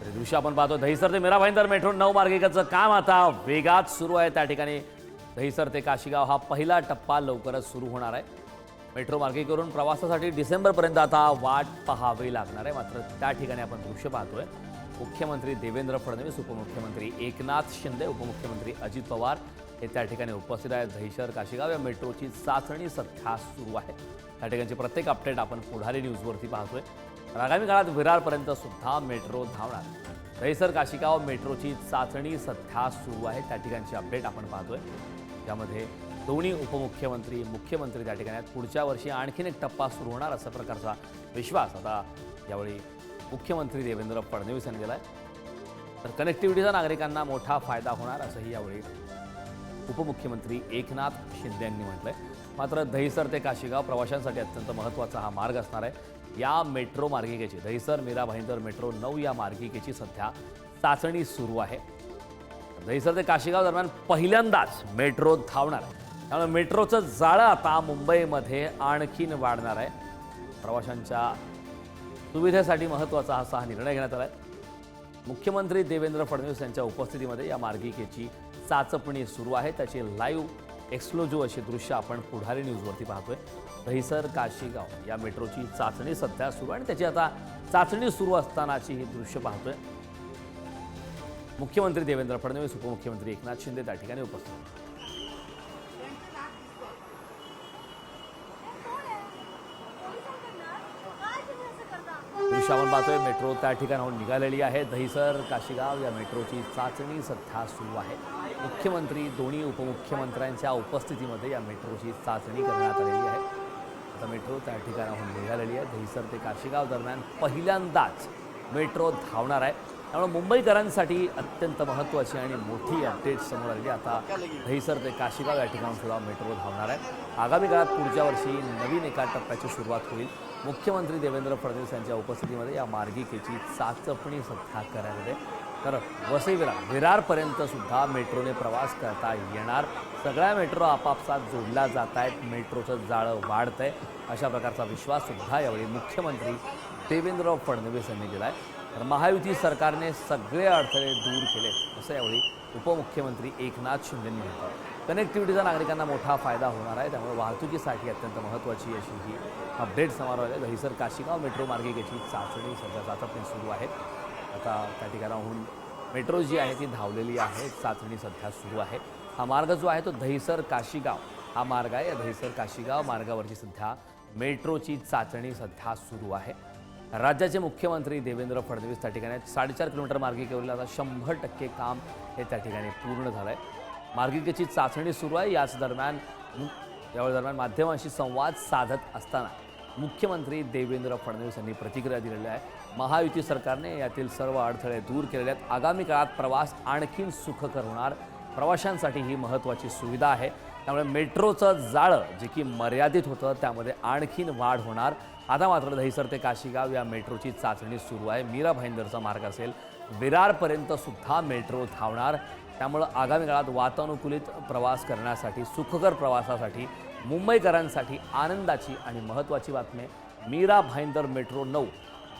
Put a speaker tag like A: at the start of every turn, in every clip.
A: तर दृश्य आपण पाहतो दहिसर ते मीराभाईंदर मेट्रो नऊ मार्गिकेचं काम आता वेगात सुरू आहे. त्या ठिकाणी दहिसर ते काशीगाव हा पहिला टप्पा लवकरच सुरू होणार आहे. मेट्रो मार्गिकेवरून प्रवासासाठी डिसेंबरपर्यंत आता वाट पाहावी लागणार आहे. मात्र त्या ठिकाणी आपण दृश्य पाहतोय. मुख्यमंत्री देवेंद्र फडणवीस उपमुख्यमंत्री एकनाथ शिंदे उपमुख्यमंत्री अजित पवार हे त्या ठिकाणी उपस्थित आहेत. दहिसर काशीगाव या मेट्रोची चाचणी सध्या सुरू आहे. त्या ठिकाणची प्रत्येक अपडेट आपण पुढारी न्यूजवरती पाहतोय. आगामी काळात विरारपर्यंत सुद्धा मेट्रो धावणार. दहिसर काशिगाव मेट्रोची चाचणी सध्या सुरू आहे. त्या ठिकाणची अपडेट आपण पाहतोय. त्यामध्ये दोन्ही उपमुख्यमंत्री मुख्यमंत्री त्या ठिकाणी आहेत. पुढच्या वर्षी आणखीन एक टप्पा सुरू होणार असा प्रकारचा विश्वास आता यावेळी मुख्यमंत्री देवेंद्र फडणवीस यांनी दिला आहे तर कनेक्टिव्हिटीचा नागरिकांना मोठा फायदा होणार असंही यावेळी उपमुख्यमंत्री एकनाथ शिंदे यांनी म्हटलं आहे मात्र दहिसर ते काशीगाव प्रवाशांसाठी अत्यंत महत्त्वाचा हा मार्ग असणार आहे. या मेट्रो मार्गिकेची दहिसर मीरा भाईंदर मेट्रो नऊ या मार्गिकेची सध्या चाचणी सुरू आहे. दहिसर ते काशीगाव दरम्यान पहिल्यांदाच मेट्रो धावणार आहे. त्यामुळे मेट्रोचं जाळं आता मुंबईमध्ये आणखीन वाढणार आहे. प्रवाशांच्या सुविधेसाठी महत्त्वाचा असा हा निर्णय घेण्यात आला आहे मुख्यमंत्री देवेंद्र फडणवीस यांच्या उपस्थितीमध्ये या मार्गिकेची चाचपणी सुरू आहे. त्याची लाईव्ह एक्सक्लुझिव्ह अशी दृश्य आपण पुढारी न्यूजवरती पाहतोय. दहिसर काशीगाव या मेट्रोची चाचणी सध्या सुरू आणि त्याची आता चाचणी सुरू असतानाची ही दृश्य पाहतोय. मुख्यमंत्री देवेंद्र फडणवीस उपमुख्यमंत्री एकनाथ शिंदे त्या ठिकाणी उपस्थित दृश्य आपण पाहतोय मेट्रो त्या ठिकाणाहून निघालेली आहे. दहिसर काशीगाव या मेट्रोची चाचणी सध्या सुरू आहे. मुख्यमंत्री दोन्ही उपमुख्यमंत्र्यांच्या उपस्थितीमध्ये या मेट्रोची चाचणी करण्यात आलेली आहे. आता मेट्रो त्या ठिकाणाहून निघालेली आहे. दहिसर ते काशीगाव दरम्यान पहिल्यांदाच मेट्रो धावणार आहे. त्यामुळे मुंबईकरांसाठी अत्यंत महत्त्वाची आणि मोठी अपडेट समोर आलेली आता दहिसर ते काशीगाव या ठिकाणून सुद्धा मेट्रो धावणार आहे. आगामी काळात पुढच्या वर्षी नवीन एका टप्प्याची सुरुवात होईल. मुख्यमंत्री देवेंद्र फडणवीस यांच्या उपस्थितीमध्ये या मार्गिकेची चाचपणी सध्या करण्यात आहे तर वसई विरार विरारपर्यंत सुद्धा मेट्रोने प्रवास करता येणार. सगळ्या मेट्रो आपापसात जोडल्या जात आहेत. मेट्रोचं जाळं वाढतं आहे अशा प्रकारचा विश्वास सुद्धा यावेळी मुख्यमंत्री देवेंद्र फडणवीस यांनी दिला आहे तर महायुती सरकारने सगळे अडथळे दूर केलेत असं यावेळी उपमुख्यमंत्री एकनाथ शिंदेंनी म्हटलं कनेक्टिव्हिटीचा नागरिकांना मोठा फायदा होणार आहे. त्यामुळे वाहतुकीसाठी अत्यंत महत्त्वाची अशी ही अपडेट समारोह आहे. दहिसर काशिगाव मेट्रो मार्गिकेची चाचणी सध्या चाचपणी सुरू आहे. आता त्या ठिकाणाहून मेट्रो जी आहे ती धावलेली आहे. चाचणी सध्या सुरू आहे. हा मार्ग जो आहे तो दहिसर काशीगाव. हा मार्ग आहे. या दहिसर काशीगाव मार्गावरची सध्या मेट्रोची चाचणी सध्या सुरू आहे. राज्याचे मुख्यमंत्री देवेंद्र फडणवीस त्या ठिकाणी साडेचार किलोमीटर मार्गिकेवरील आता शंभर टक्के काम हे त्या ठिकाणी पूर्ण झालं आहे मार्गिकेची चाचणी सुरू आहे. याच दरम्यान यावेळी दरम्यान माध्यमांशी संवाद साधत असताना मुख्यमंत्री देवेंद्र फडणवीस यांनी प्रतिक्रिया दिलेल्या आहे. महायुती सरकारने यातील सर्व अडथळे दूर केलेले आहेत. आगामी काळात प्रवास आणखीन सुखकर होणार. प्रवाशांसाठी ही महत्त्वाची सुविधा आहे. त्यामुळे मेट्रोचं जाळं जे की मर्यादित होतं त्यामध्ये आणखीन वाढ होणार. आता मात्र दहिसर ते काशीगाव या मेट्रोची चाचणी सुरू आहे. मीरा भाईंदरचा मार्ग असेल विरारपर्यंत सुद्धा मेट्रो धावणार. त्यामुळं आगामी काळात वातानुकूलित प्रवास करण्यासाठी सुखकर प्रवासासाठी मुंबईकरांसाठी आनंदाची आणि महत्त्वाची बातमी मीरा भाईंदर मेट्रो नऊ.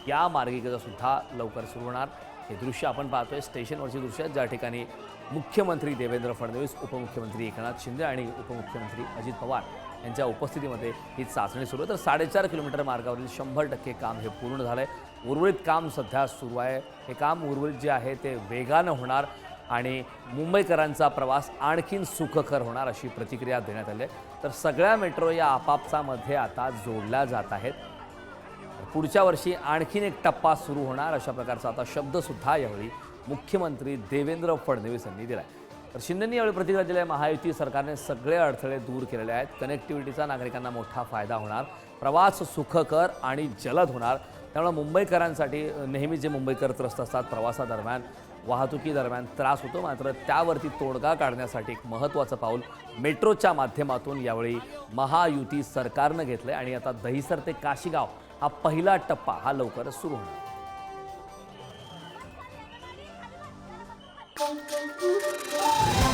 A: या मार्गिकेचं सुद्धा लवकर सुरू होणार. हे दृश्य आपण पाहतोय स्टेशनवरची दृश्य ज्या ठिकाणी मुख्यमंत्री देवेंद्र फडणवीस उपमुख्यमंत्री एकनाथ शिंदे आणि उपमुख्यमंत्री अजित पवार यांच्या उपस्थितीमध्ये ही चाचणी सुरू आहे. तर साडेचार किलोमीटर मार्गावरील शंभर टक्के काम हे पूर्ण झालं आहे उर्वरित काम सध्या सुरू आहे. हे काम उर्वरित जे आहे ते वेगानं होणार. आणि मुंबईकरांचा प्रवास आणखीन सुखकर होणार अशी प्रतिक्रिया देण्यात आली आहे. तर सगळ्या मेट्रो या आपापसामध्ये आता जोडल्या जात आहेत. पुढच्या वर्षी आणखीन एक टप्पा सुरू होणार अशा प्रकारचा आता शब्दसुद्धा यावेळी मुख्यमंत्री देवेंद्र फडणवीस यांनी दिला आहे तर शिंदेंनी यावेळी प्रतिक्रिया दिली आहे महायुती सरकारने सगळे अडथळे दूर केलेले आहेत. कनेक्टिव्हिटीचा नागरिकांना मोठा फायदा होणार. प्रवास सुखकर आणि जलद होणार. त्यामुळे मुंबईकरांसाठी नेहमी जे मुंबईकर त्रस्त असतात प्रवासादरम्यान वाहतुकीदरम्यान त्रास होतो मात्र त्यावरती तोडगा काढण्यासाठी एक महत्त्वाचं पाऊल मेट्रोच्या माध्यमातून यावेळी महायुती सरकारनं घेतलं आणि आता दहिसर ते काशीगाव हा पहिला टप्पा हा लवकरच सुरू होणार Thank you.